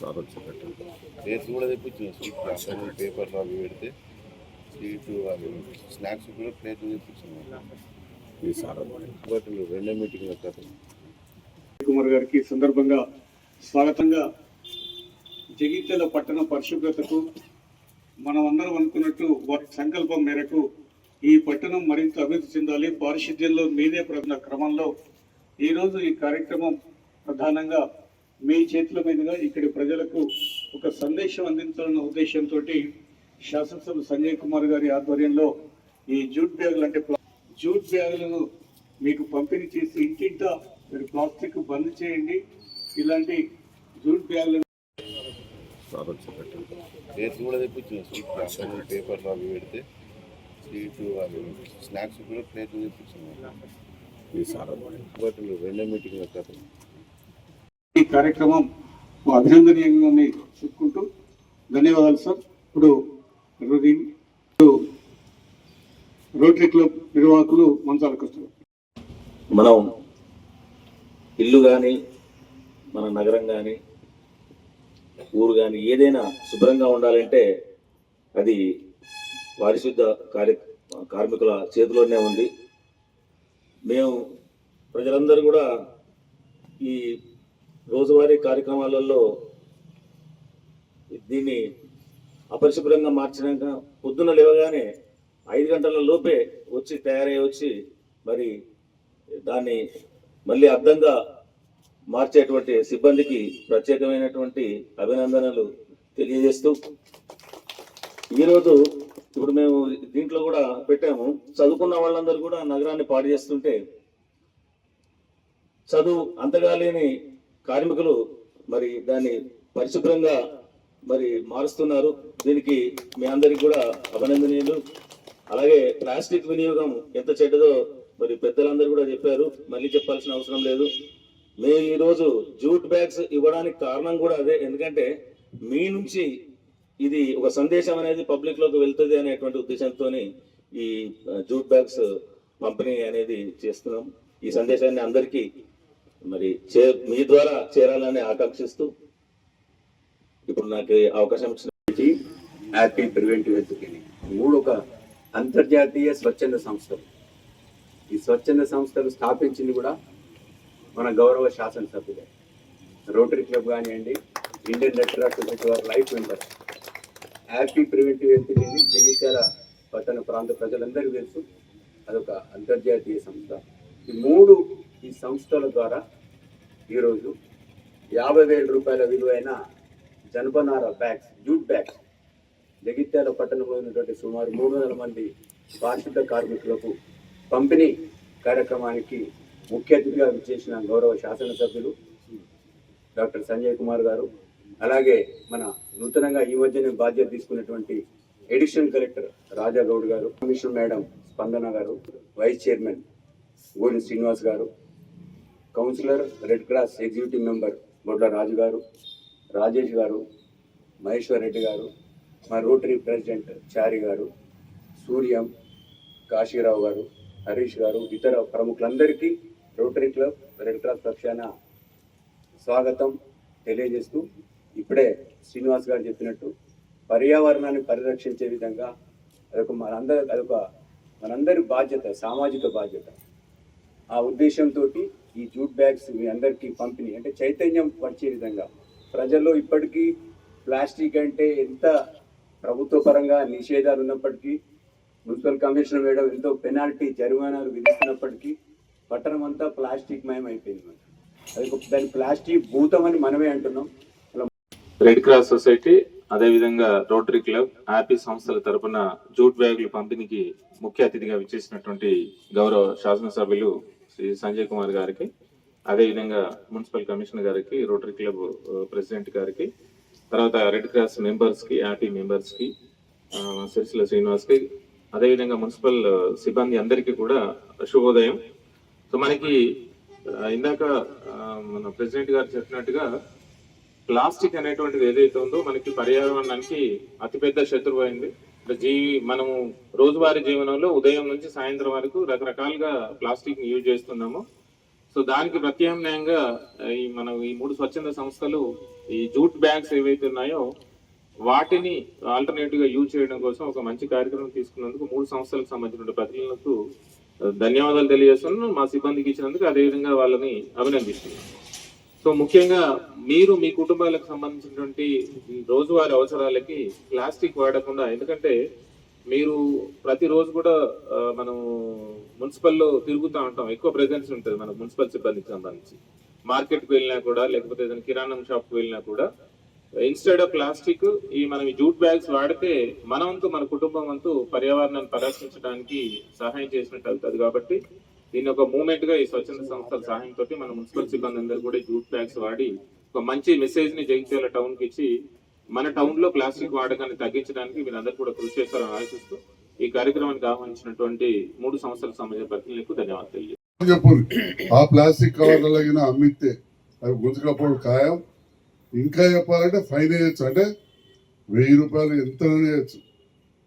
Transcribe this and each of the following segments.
Sir వచ్చి పెట్టండి plates కూడా తెప్పించిన. స్వీట్ పేపర్లో అవి పెడితే స్వీట్ అవి స్నాక్స్ కూడా ప్లేట్లు తెప్పించిన. ఈ సార్ రెండో మీటింగ్ కథ. కుమార్ గారికి సందర్భంగా స్వాగతంగా జగిత్యాల పట్టణ పరిశుభ్రతకు మనం అందరం అనుకున్నట్టు వారి సంకల్పం మేరకు ఈ పట్టణం మరింత అభివృద్ధి చెందాలి. పారిశుద్ధ్యంలో మీదే ప్రధాన క్రమంలో ఈరోజు ఈ కార్యక్రమం ప్రధానంగా మీ చేతుల మీదుగా ఇక్కడి ప్రజలకు ఒక సందేశం అందించాలన్న ఉద్దేశంతో శాసనసభ సంజయ్ కుమార్ గారి ఆధ్వర్యంలో ఈ జూట్ బ్యాగులు అంటే జూట్ బ్యాగులను మీకు పంపిణీ చేసి ఇంటింటా మీరు ప్లాస్టిక్ బంద్ చేయండి. ఇలాంటి జూట్ బ్యాగులను ప్లేట్స్ కూడా తెప్పించిన. స్వీట్ అసలు పేపర్లో అవి పెడితే స్వీట్ అవి స్నాక్స్ కూడా ప్లేట్లు తెప్పించిన. రెండో మీటింగ్ కథ ఈ కార్యక్రమం అభినందనీయంగా చెప్పుకుంటూ. ధన్యవాదాలు సార్. ఇప్పుడు ఇప్పుడు రోటరీ క్లబ్ నిర్వాహకులు మంచాలకు వస్తారు మనం ఇల్లు కానీ మన నగరం కానీ ఊరు కానీ ఏదైనా శుభ్రంగా ఉండాలంటే అది పారిశుద్ధ కార్య కార్మికుల చేతిలోనే ఉంది. మేము ప్రజలందరూ కూడా ఈ రోజువారీ కార్యక్రమాలలో దీన్ని అపరిశుభ్రంగా మార్చినాక పొద్దున్న లేవగానే ఐదు గంటల లోపే వచ్చి తయారై వచ్చి మరి దాన్ని మళ్ళీ అర్థంగా మార్చేటువంటి సిబ్బందికి ప్రత్యేకమైనటువంటి అభినందనలు తెలియజేస్తూ ఈరోజు ఇప్పుడు మేము దీంట్లో కూడా పెట్టాము. చదువుకున్న వాళ్ళందరూ కూడా నగరాన్ని పాడు చేస్తుంటే చదువు అంతగా లేని కార్మికులు మరి దాన్ని పరిశుభ్రంగా మరి మారుస్తున్నారు. దీనికి మీ అందరికి కూడా అభినందనీయులు. అలాగే ప్లాస్టిక్ వినియోగం ఎంత చెడ్డదో మరి పెద్దలందరూ కూడా చెప్పారు. మళ్ళీ చెప్పాల్సిన అవసరం లేదు. మేము ఈరోజు జూట్ బ్యాగ్స్ ఇవ్వడానికి కారణం కూడా అదే. ఎందుకంటే మీ నుంచి ఇది ఒక సందేశం అనేది పబ్లిక్లోకి వెళ్తుంది అనేటువంటి ఉద్దేశంతో ఈ జూట్ బ్యాగ్స్ పంపిణీ అనేది చేస్తున్నాం. ఈ సందేశాన్ని అందరికీ మరి చే మీ ద్వారా చేరాలని ఆకాంక్షిస్తూ ఇప్పుడు నాకు అవకాశం ఇచ్చిన హ్యాపీ ప్రివెంటివ్ హెల్త్ క్లినిక్ మూడు ఒక అంతర్జాతీయ స్వచ్ఛంద సంస్థలు. ఈ స్వచ్ఛంద సంస్థలు స్థాపించింది కూడా మన గౌరవ శాసనసభ్యులే. రోటరీ క్లబ్ కానివ్వండి Indian red cross life member. Happy preventive health clinic Jagtial పట్టణ ప్రాంత ప్రజలందరికీ తెలుసు. అదొక అంతర్జాతీయ సంస్థ. ఈ మూడు ఈ సంస్థల ద్వారా ఈరోజు యాభై వేల రూపాయల విలువైన జనపనార బ్యాగ్స్ జూట్ బ్యాగ్స్ జగిత్యాల పట్టణంలో ఉన్నటువంటి సుమారు మూడు వందల మంది పారిశుద్ధ కార్మికులకు పంపిణీ కార్యక్రమానికి ముఖ్య అతిథిగా విచ్చేసిన గౌరవ శాసనసభ్యులు డాక్టర్ సంజయ్ కుమార్ గారు అలాగే మన నూతనంగా ఈ మధ్యనే బాధ్యత తీసుకున్నటువంటి ఎడిషనల్ కలెక్టర్ రాజా గౌడ్ గారు కమిషనర్ మేడం స్పందన గారు వైస్ చైర్మన్ గోని శ్రీనివాస్ గారు councillor red cross executive member Bodla Raju గారు రాజేష్ గారు మహేశ్వర్ రెడ్డి గారు మా రోటరీ ప్రెసిడెంట్ చారి గారు సూర్యం కాశీరావు గారు హరీష్ గారు ఇతర ప్రముఖులందరికీ రోటరీ క్లబ్ రెడ్ క్రాస్ పక్షాన స్వాగతం తెలియజేస్తూ ఇప్పుడే శ్రీనివాస్ గారు చెప్పినట్టు పర్యావరణాన్ని పరిరక్షించే విధంగా అదొక మనందరి అదొక మనందరి బాధ్యత సామాజిక బాధ్యత. ఆ ఉద్దేశంతో ఈ జూట్ బ్యాగ్స్ మీ అందరికీ పంపిణీ. అంటే చైతన్యం పరిచే విధంగా. ప్రజల్లో ఇప్పటికీ ప్లాస్టిక్ అంటే ఎంత ప్రభుత్వ పరంగా నిషేధాలు ఉన్నప్పటికీ మున్సిపల్ కమిషనర్ వేయడం ఎంతో పెనాల్టీ జరిమానాలు విధిస్తున్నప్పటికీ పట్టణం అంతా ప్లాస్టిక్ మయం అయిపోయింది మనకి. అది దాని ప్లాస్టిక్ భూతం అని మనమే అంటున్నాం. రెడ్ క్రాస్ సొసైటీ అదేవిధంగా రోటరీ క్లబ్ హ్యాపీ సంస్థల తరపున జూట్ బ్యాగులు పంపిణీకి ముఖ్య అతిథిగా విచ్చేసినటువంటి గౌరవ శాసనసభ్యులు శ్రీ సంజయ్ కుమార్ గారికి అదేవిధంగా మున్సిపల్ కమిషనర్ గారికి రోటరీ క్లబ్ ప్రెసిడెంట్ గారికి తర్వాత రెడ్ క్రాస్ మెంబర్స్కి మెంబర్స్కి సిరిసిల శ్రీనివాస్కి శ్రీనివాస్కి అదేవిధంగా మున్సిపల్ సిబ్బంది అందరికీ కూడా శుభోదయం. సో మనకి ఇందాక మన ప్రెసిడెంట్ గారు చెప్పినట్టుగా ప్లాస్టిక్ అనేటువంటిది ఏదైతే ఉందో మనకి పర్యావరణానికి అతిపెద్ద శత్రువు అయింది జీవి మనము రోజువారీ జీవనంలో ఉదయం నుంచి సాయంత్రం వరకు రకరకాలుగా ప్లాస్టిక్ యూజ్ చేస్తున్నాము. సో దానికి ప్రత్యామ్నాయంగా ఈ మన ఈ మూడు స్వచ్ఛంద సంస్థలు ఈ జూట్ బ్యాగ్స్ ఏవైతే ఉన్నాయో వాటిని ఆల్టర్నేటివ్గా యూజ్ చేయడం కోసం ఒక మంచి కార్యక్రమం తీసుకున్నందుకు మూడు సంస్థలకు సంబంధించిన ప్రతినిధులకు ధన్యవాదాలు తెలియజేస్తున్నాను. మా సిబ్బందికి ఇచ్చినందుకు అదేవిధంగా వాళ్ళని అభినందిస్తున్నాను. సో ముఖ్యంగా మీరు మీ కుటుంబాలకు సంబంధించినటువంటి రోజువారి అవసరాలకి ప్లాస్టిక్ వాడకుండా ఎందుకంటే మీరు ప్రతిరోజు కూడా మనం మున్సిపల్లో తిరుగుతూ ఉంటాం. ఎక్కువ ప్రెజెన్స్ ఉంటుంది మన మున్సిపల్ సిబ్బందికి సంబంధించి. మార్కెట్కి వెళ్ళినా కూడా లేకపోతే ఏదైనా కిరాణం షాప్కి వెళ్ళినా కూడా ఇన్స్టెడ్ ఆఫ్ ప్లాస్టిక్ ఈ మనం ఈ జూట్ బ్యాగ్స్ వాడితే మనవంతు మన కుటుంబం అంతు పర్యావరణాన్ని పరిరక్షించడానికి సహాయం చేసినట్టు అవుతుంది కాబట్టి దీన్ని ఒక మూమెంట్గా ఈ స్వచ్ఛంద సంస్థల సహాయంతో మన మున్సిపల్ సిబ్బంది అందరూ కూడా జూట్ బ్యాగ్స్ వాడి ఒక మంచి మెసేజ్ని జగిత్యాల టౌన్కి ఇచ్చి మన టౌన్లో ప్లాస్టిక్ వాడకాన్ని తగ్గించడానికి మీరందరూ కూడా కృషి చేస్తారని ఆశిస్తూ ఈ కార్యక్రమానికి ఆహ్వానించినటువంటి మూడు సంస్థలకు సంబంధించిన ప్రతినిధులకు ధన్యవాదాలు తెలియజేస్తాను. ఆ ప్లాస్టిక్ కవర్లగిన అమ్మితే అవి గుంజుకపోవడం ఖాయం. ఇంకా చెప్పాలంటే ఫైన్ వేయచ్చు. అంటే వెయ్యి రూపాయలు ఎంత వేయచ్చు.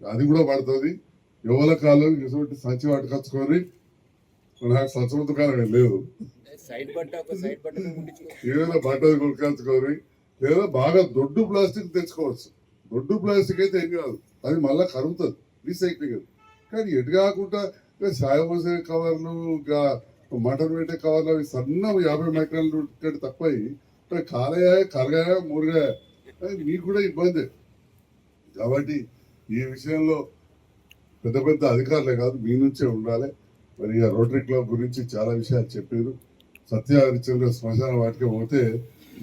అది కూడా పడుతుంది. ఎవరి కాలం ఇటువంటి సంచి పట్టుకొచ్చుకొని నాకు సత్సవ దుకాణం లేదు. ఏదైనా బట్టలు కొనుక్కొచ్చుకొని లేదా బాగా దొడ్డు ప్లాస్టిక్ తెచ్చుకోవచ్చు. దొడ్డు ప్లాస్టిక్ అయితే ఏం కాదు అది మళ్ళీ కరుగుతుంది రీసైక్లింగ్ కానీ ఎటు కాకుండా ఇంకా సాయం పోసే కవర్లు ఇంకా మటన్ పెట్టే కవర్లు అవి సన్న యాభై మైక్రాలు కంటే తక్కువ కాలయా కరగాయా మురగాయ అది మీకు కూడా ఇబ్బంది. కాబట్టి ఈ విషయంలో పెద్ద పెద్ద అధికారులే కాదు మీ నుంచే ఉండాలి. మరి రోటరీ క్లబ్ గురించి చాలా విషయాలు చెప్పారు. సత్య హరిచంద్ర శ్మశాన వాటికి పోతే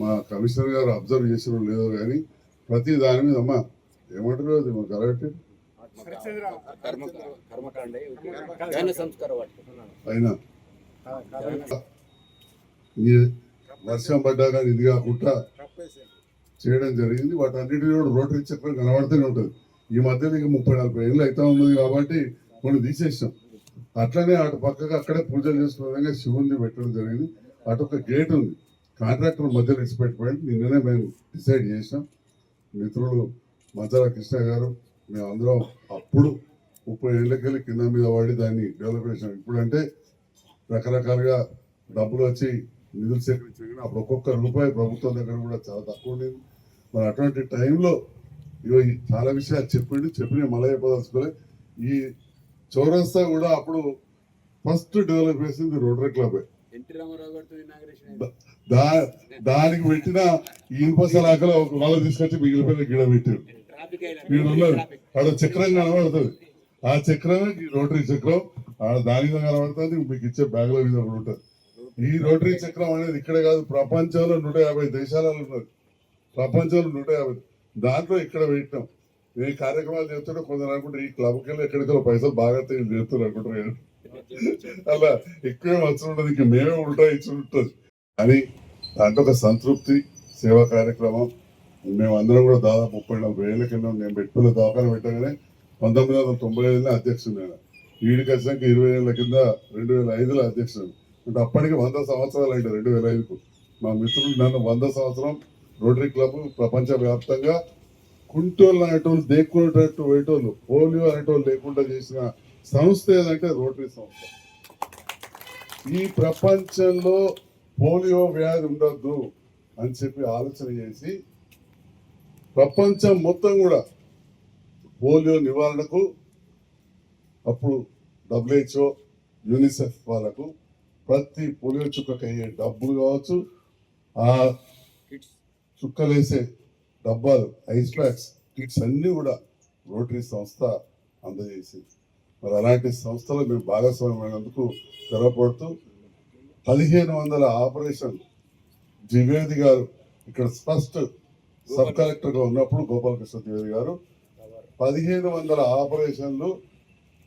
మా కమిషనర్ గారు అబ్జర్వ్ చేసిన లేదో కానీ ప్రతి దాని మీద అమ్మా ఏమంటారు అది మా కరెక్ట్? అయినా. వర్షం పడ్డా కానీ ఇది కాకుండా చేయడం జరిగింది. వాటన్నిటిని కూడా రోటరీ చక్రం కనబడుతూనే ఉంటుంది. ఈ మధ్యలో ఇంకా ముప్పై నలభై ఏళ్ళు అయితే ఉన్నది కాబట్టి కొన్ని తీసేసాం అట్లనే అటు పక్కగా అక్కడే పూజలు చేసుకునే విధంగా శివుని పెట్టడం జరిగింది. అటు ఒక గేట్ ఉంది. కాంట్రాక్టర్ మధ్యలో ఇచ్చి పెట్టిపోయింది నిన్ననే మేము డిసైడ్ చేసాం మిత్రులు మధ్యల కృష్ణ గారు మేమందరం అప్పుడు ముప్పై ఏళ్ళకెళ్ళి కింద మీద పడి దాన్ని డెవలప్ చేసాం ఇప్పుడంటే రకరకాలుగా డబ్బులు వచ్చి నిధులు సేకరించారు అప్పుడు ఒక్కొక్క రూపాయి ప్రభుత్వం దగ్గర కూడా చాలా తక్కువ ఉండేది. మరి అటువంటి టైంలో ఇవి చాలా విషయాలు చెప్పిండు చెప్పిన మళ్ళీ ఈ చౌరస్తా కూడా అప్పుడు ఫస్ట్ డెవలప్ చేసింది రోటరీ క్లబ్. దానికి పెట్టిన ఈ ఇనుప సలాకలో ఒక వాళ్ళ తీసుకొచ్చి మిగిలిపోయిన గిడ పెట్టారు. ఆడ చక్రం కనబడుతుంది. ఆ చక్రమే ఈ రోటరీ చక్రం ఆడ దాని మీద కనబడుతుంది మీకు ఇచ్చే బ్యాగ్లో మీద కూడా ఉంటుంది. ఈ రోటరీ చక్రం అనేది ఇక్కడే కాదు ప్రపంచంలో నూట యాభై దేశాలలో ఉన్నది. ప్రపంచంలో నూట యాభై. దాంట్లో ఇక్కడ పెట్టినాం. ఈ కార్యక్రమాలు చేస్తుంటే కొందరు అనుకుంటారు ఈ క్లబ్కి వెళ్ళి ఎక్కడికో పైసలు బాగా చేస్తున్నారు అనుకుంటారు అలా ఎక్కువ అవసరం ఉండదు ఇంక మేమే ఉంటా ఇచ్చి ఉంటుంది అని దాంట్లో ఒక సంతృప్తి సేవా కార్యక్రమం. మేము అందరం కూడా దాదాపు ముప్పై నలభై ఏళ్ళ కింద నేను పెట్టుకున్న దవాఖాన పెట్టగానే పంతొమ్మిది వందల తొంభై ఐదులో అధ్యక్షుడు నేను. వీడికి వచ్చాక ఇరవై ఏళ్ళ కింద రెండు వేల ఐదులో అధ్యక్షుడు. అంటే అప్పటికి వంద సంవత్సరాలు అంటే రెండు వేల ఐదుకు. మా మిత్రులు నన్ను వంద సంవత్సరం రోటరీ క్లబ్ ప్రపంచ వ్యాప్తంగా కుంటోళ్ళు అనేటోళ్ళు దేక్కునేటట్టు వేటోళ్ళు పోలియో అనేటోళ్ళు లేకుండా చేసిన సంస్థ ఏదంటే రోటరీ సంస్థ. ఈ ప్రపంచంలో పోలియో వ్యాధి ఉండొద్దు అని చెప్పి ఆలోచన చేసి ప్రపంచం మొత్తం కూడా పోలియో నివారణకు అప్పుడు డబ్ల్యూహెచ్ఓ యూనిసెఫ్ వాళ్ళకు ప్రతి పోలియో చుక్కకి అయ్యే డబ్బులు కావచ్చు ఆ చుక్కలేసే డబ్బాలు ఐస్ బ్యాగ్స్ కిట్స్ అన్నీ కూడా రోటరీ సంస్థ అందజేసింది. మరి అలాంటి సంస్థలో మేము భాగస్వామ్యమైనందుకు గర్వపడుతూ పదిహేను వందల ఆపరేషన్ ద్వివేది గారు ఇక్కడ ఫస్ట్ సబ్ కలెక్టర్గా ఉన్నప్పుడు గోపాలకృష్ణ ద్వివేది గారు పదిహేను వందల ఆపరేషన్లు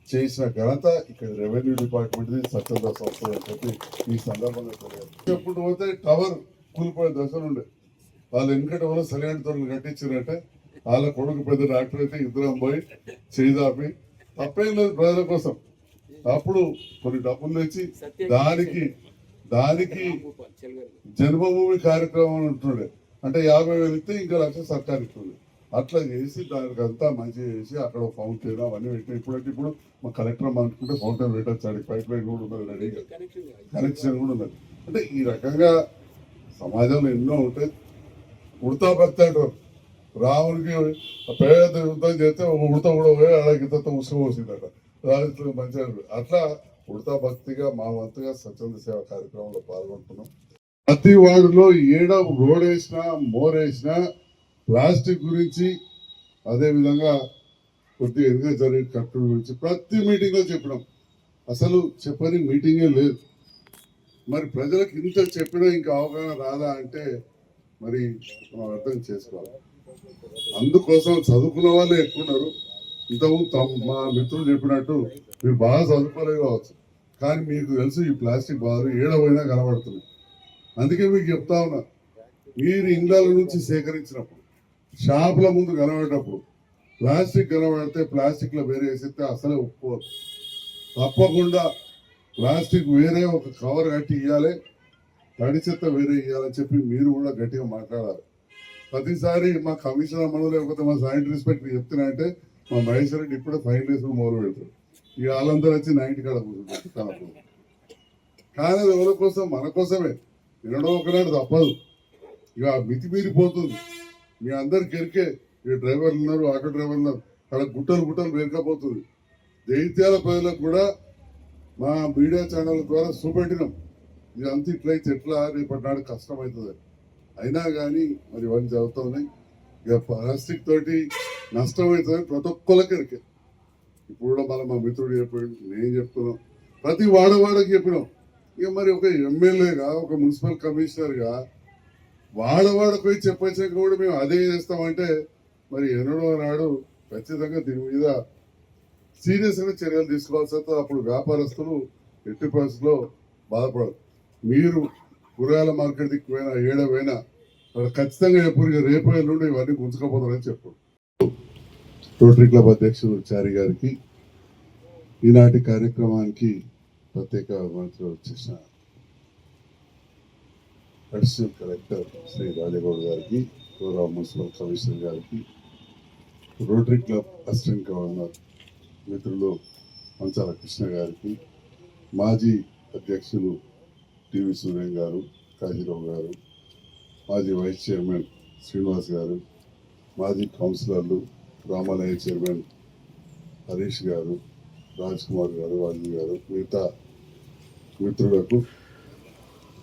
చేసిన ఘనత ఇక్కడ రెవెన్యూ డిపార్ట్మెంట్ స్వచ్ఛంద సంస్థ అని చెప్పి ఈ సందర్భంగా తెలియదు ఎప్పుడు పోతే టవర్ కూలిపోయే దశలు ఉండే వాళ్ళు వెనుకటి వాళ్ళు సరైన తొరలు కట్టించారంటే వాళ్ళ కొడుకు పెద్ద డాక్టర్ అయితే ఇద్దరం పోయి చేదాపి తప్పేం లేదు ప్రజల కోసం. అప్పుడు కొన్ని డబ్బులు తెచ్చి దానికి దానికి జన్మభూమి కార్యక్రమం ఉంటుండే. అంటే యాభై వేలు ఇస్తే ఇంకా లక్ష సర్కార్ ఇస్తుంది అట్లా చేసి దానికి అంతా మంచిగా చేసి అక్కడ ఫౌంటైన్ అవన్నీ పెట్టి ఇప్పుడంటే ఇప్పుడు మా కలెక్టర్ అనుకుంటే ఫౌంటైన్ పెట్టచ్చు పైప్ లైన్ కూడా ఉన్నది రెడీగా. కనెక్షన్ కూడా ఉన్నది. అంటే ఈ రకంగా సమాజంలో ఎన్నో ఉంటాయి. ఉడతా భక్తి అంటారు రాముడికి పేద యుద్ధం చేస్తే ఉడత కూడా పోయి అలాగే ఇంత ఉసుకుపోసిందట రాజులకు మంచిగా అట్లా ఉడతా భక్తిగా మా వంతుగా స్వచ్ఛంద సేవ కార్యక్రమంలో పాల్గొంటున్నాం. ప్రతి వాడిలో ఏడ రోడ్ వేసినా మోర్ వేసినా ప్లాస్టిక్ గురించి అదేవిధంగా కొద్ది కొద్దిగా జరిగే కట్టుడు గురించి ప్రతి మీటింగ్లో చెప్పినాం. అసలు చెప్పని మీటింగే లేదు. మరి ప్రజలకు ఇంత చెప్పినా ఇంకా అవగాహన రాదా అంటే మరి మనం అర్థం చేసుకోవాలి. అందుకోసం చదువుకున్న వాళ్ళే ఎక్కువ ఉన్నారు. ఇంతకుముందు మా మిత్రులు చెప్పినట్టు మీరు బాగా చదువుకోలేదు కావచ్చు. కానీ మీకు తెలుసు ఈ ప్లాస్టిక్ బాధలు ఏడవైనా కనబడుతుంది అందుకే మీకు చెప్తా ఉన్నా మీరు ఇండ్ల నుంచి సేకరించినప్పుడు షాపుల ముందు కనబడేటప్పుడు ప్లాస్టిక్ కనబడితే ప్లాస్టిక్లో వేరే వేసిస్తే అసలే ఒప్పుకోరు. తప్పకుండా ప్లాస్టిక్ వేరే ఒక కవర్ కట్టి ఇవ్వాలి తడి చెత్త వేరే ఇవ్వాలని చెప్పి మీరు కూడా గట్టిగా మాట్లాడాలి ప్రతిసారి మా కమిషనర్ అమ్మను లేకపోతే మా శానిటరీ ఇన్స్పెక్టర్ చెప్తున్నా అంటే మా మహేశ్వర రెడ్డి ఇప్పుడే ఫైన్ వేసుకుని మొదలు పెడతారు ఇక వాళ్ళందరూ వచ్చి నైన్టీ కాడ కూర్చుంటారు. కానీ అది ఎవరి కోసం మన కోసమే. వినడం ఒకనాడు తప్పదు. ఇక ఆ మితి మీరిపోతుంది. మీ అందరికి ఎరికే ఈ డ్రైవర్లు ఉన్నారు ఆటో డ్రైవర్లు ఉన్నారు. అక్కడ గుట్టలు గుట్టలు వేరకపోతుంది జైత్యాల ప్రజలకు కూడా మా మీడియా ఛానల్ ద్వారా చూపెట్టినాం ఇదంతా అంత ఇట్లయితే ఎట్లా? రేపటి నాడు కష్టమవుతుంది. అయినా కానీ మరి ఇవన్నీ జరుగుతున్నాయి ఇక ప్లాస్టిక్ తోటి నష్టం అవుతుంది ప్రతి ఒక్కరికి ఇప్పుడు కూడా మళ్ళీ మా మిత్రుడు చెప్పాడు నేను చెప్తున్నాం ప్రతి వాడవాడకి చెప్పినాం. ఇక మరి ఒక ఎమ్మెల్యేగా ఒక మున్సిపల్ కమిషనర్గా వాడవాడకు పోయి చెప్పొచ్చాక కూడా మేము అదే చేస్తామంటే మరి ఎన్నడో నాడు ఖచ్చితంగా దీని మీద సీరియస్గా చర్యలు తీసుకోవాల్సి వస్తుంది అప్పుడు వ్యాపారస్తులు ఎట్టి పరిస్థితుల్లో బాధపడరు. మీరు కూరగాయల మార్కెట్ దిక్కు పోయినా ఏడవైనా ఖచ్చితంగా ఎప్పుడు రేపు ఎల్లుండి ఇవన్నీ గుంజుకపోతారని చెప్పు. రోటరీ క్లబ్ అధ్యక్షుడు చారి గారికి ఈనాటి కార్యక్రమానికి ప్రత్యేక మంత్రి వచ్చేసిన అడిషనల్ కలెక్టర్ శ్రీ రాజగౌడ్ గారికి గౌరవ మున్సిపల్ కమిషనర్ గారికి రోటరీ క్లబ్ అసిస్టెంట్ గవర్నర్ మిత్రులు మంచాల కృష్ణ గారికి మాజీ అధ్యక్షులు టివి సూర్యం గారు కాజీరావు గారు మాజీ వైస్ చైర్మన్ శ్రీనివాస్ గారు మాజీ కౌన్సిలర్లు రామాలయ చైర్మన్ హరీష్ గారు రాజ్ కుమార్ గారు వాజీ గారు మిగతా మిత్రులకు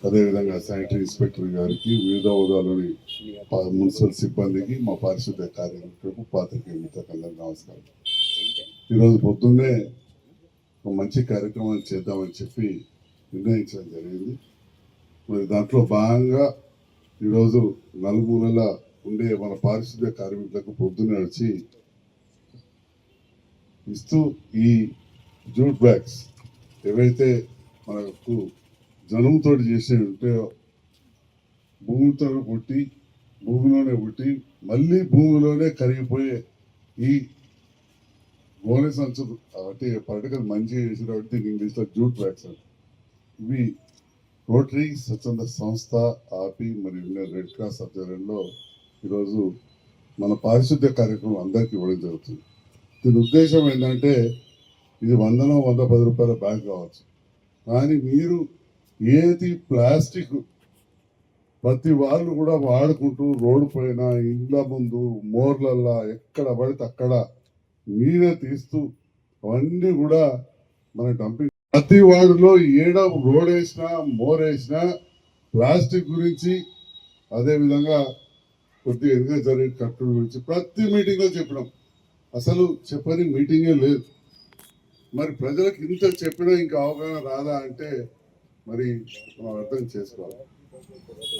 అదేవిధంగా శానిటరీ ఇన్స్పెక్టర్ గారికి వివిధ హోదాలోని మున్సిపల్ సిబ్బందికి మా పారిశుద్ధ్య కార్యకర్తలకు పాత్రికేయ మిత్రులకు నమస్కారం. ఈరోజు పొద్దున్నే ఒక మంచి కార్యక్రమం చేద్దామని చెప్పి నిర్ణయించడం జరిగింది. మరి దాంట్లో భాగంగా ఈరోజు నలుమూలల ఉండే మన పారిశుద్ధ్య కార్మికులకు పొద్దున్నే నడిచి ఇస్తూ ఈ జూట్ బ్యాగ్స్ ఏవైతే మనకు జనంతో చేసేవి ఉంటాయో భూమితో పుట్టి భూమిలోనే పుట్టి మళ్ళీ భూమిలోనే కరిగిపోయే ఈ గోనె సంచులు అంటే పర్టికల్ మంచిగా చేసినటువంటి ఇంగ్లీష్లో జూట్ బ్యాగ్స్ అంటే. ఇవి రోటరీ స్వచ్ఛంద సంస్థ ఆపి మరియు రెడ్ క్రాస్ ఆధ్వర్యంలో ఈరోజు మన పారిశుద్ధ్య కార్యక్రమం అందరికీ ఇవ్వడం జరుగుతుంది. దీని ఉద్దేశం ఏంటంటే ఇది వందనో వంద పది రూపాయల బ్యాగ్ కావచ్చు. కానీ మీరు ఏది ప్లాస్టిక్ ప్రతి వాళ్ళు కూడా వాడుకుంటూ రోడ్డు పైన ఇండ్ల ముందు మోర్లల్లా ఎక్కడ పడితే అక్కడ మీరే తీస్తూ అవన్నీ కూడా మన డంపింగ్ ప్రతి వార్డులో ఏడ రోడ్ వేసినా మోర్ వేసినా ప్లాస్టిక్ గురించి అదే విధంగా కొద్దిగా ఎదుగా జరిగే కట్టుడు గురించి ప్రతి మీటింగ్లో చెప్పినాం. అసలు చెప్పని మీటింగే లేదు. మరి ప్రజలకు ఇంత చెప్పినా ఇంకా అవగాహన రాదా అంటే మరి మనం అర్థం చేసుకోవాలి.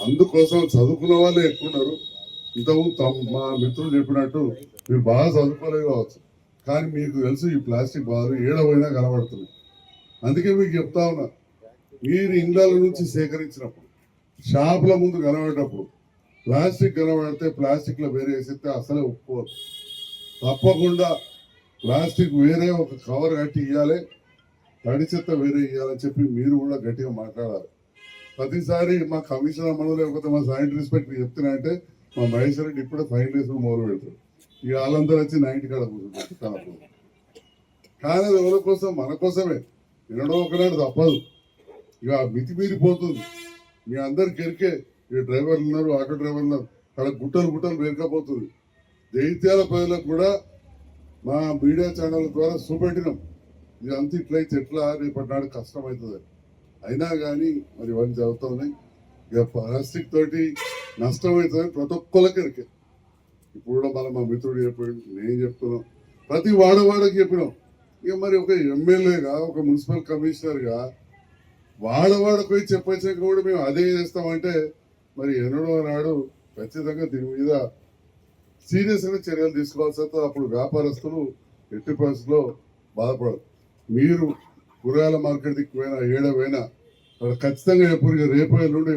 అందుకోసం చదువుకున్న వాళ్ళే ఎక్కువన్నారు ఇంతకుముందు తమ్- మా మిత్రులు చెప్పినట్టు మీరు బాగా చదువుకోలేదు కావచ్చు. కానీ మీకు తెలుసు ఈ ప్లాస్టిక్ బాధలు ఏడవైనా కనబడుతుంది అందుకే మీకు చెప్తా ఉన్నా. మీరు ఇండ్ల నుంచి సేకరించినప్పుడు షాపుల ముందు కనబడేటప్పుడు ప్లాస్టిక్ కనబడితే ప్లాస్టిక్లో వేరే వేసిస్తే అసలే ఒప్పుకోరు. తప్పకుండా ప్లాస్టిక్ వేరే ఒక కవర్ కట్టి ఇవ్వాలి తడి చెత్త వేరే ఇవ్వాలని చెప్పి మీరు కూడా గట్టిగా మాట్లాడాలి. ప్రతిసారి మా కమిషనర్ మనం లేకపోతే మా శానిటరీ ఇన్స్పెక్టర్ చెప్తున్నా అంటే మా మహేశ్వర రెడ్డి ఇప్పుడే ఫైన్ వేసుకుని మొదలు పెడతారు ఇక వాళ్ళందరూ వచ్చి నా కాడ కూర్చుంటారు. కానీ ఎవరి కోసం? మన కోసమే. వినడం ఒకనాడు తప్పదు. ఇక ఆ మితి మీరిపోతుంది. మీ అందరికి ఎరికే ఈ డ్రైవర్లు ఉన్నారు ఆటో డ్రైవర్లు ఉన్నారు. అక్కడ గుట్టలు గుట్టలు వేరకపోతుంది దైత్యాల ప్రజలకు కూడా మా మీడియా ఛానల్ ద్వారా చూపెట్టినాం ఇది అంత ఇట్లయితే ఎట్లా? రేపటి నాడు కష్టమవుతుంది. అయినా కానీ మరి ఇవన్నీ జరుగుతున్నాయి ఇక ప్లాస్టిక్ తోటి నష్టం అవుతుంది ప్రతి ఒక్కరికి ఎరికే ఇప్పుడు కూడా మన మా మిత్రుడు చెప్పాడు నేను చెప్తున్నాం. ప్రతి వాడవాడకి చెప్పినాం. ఇక మరి ఒక ఎమ్మెల్యేగా ఒక మున్సిపల్ కమిషనర్గా వాడవాడకు పోయి చెప్పొచ్చాక కూడా మేము అదే చేస్తామంటే మరి ఎన్నడో నాడు ఖచ్చితంగా దీని మీద సీరియస్గా చర్యలు తీసుకోవాల్సి అప్పుడు వ్యాపారస్తులు ఎట్టి పరిస్థితుల్లో బాధపడరు. మీరు కూరగాయల మార్కెట్ దిక్కుపోయినా పోయినా పోయినా ఖచ్చితంగా ఎప్పుడు రేపు ఎల్లుండి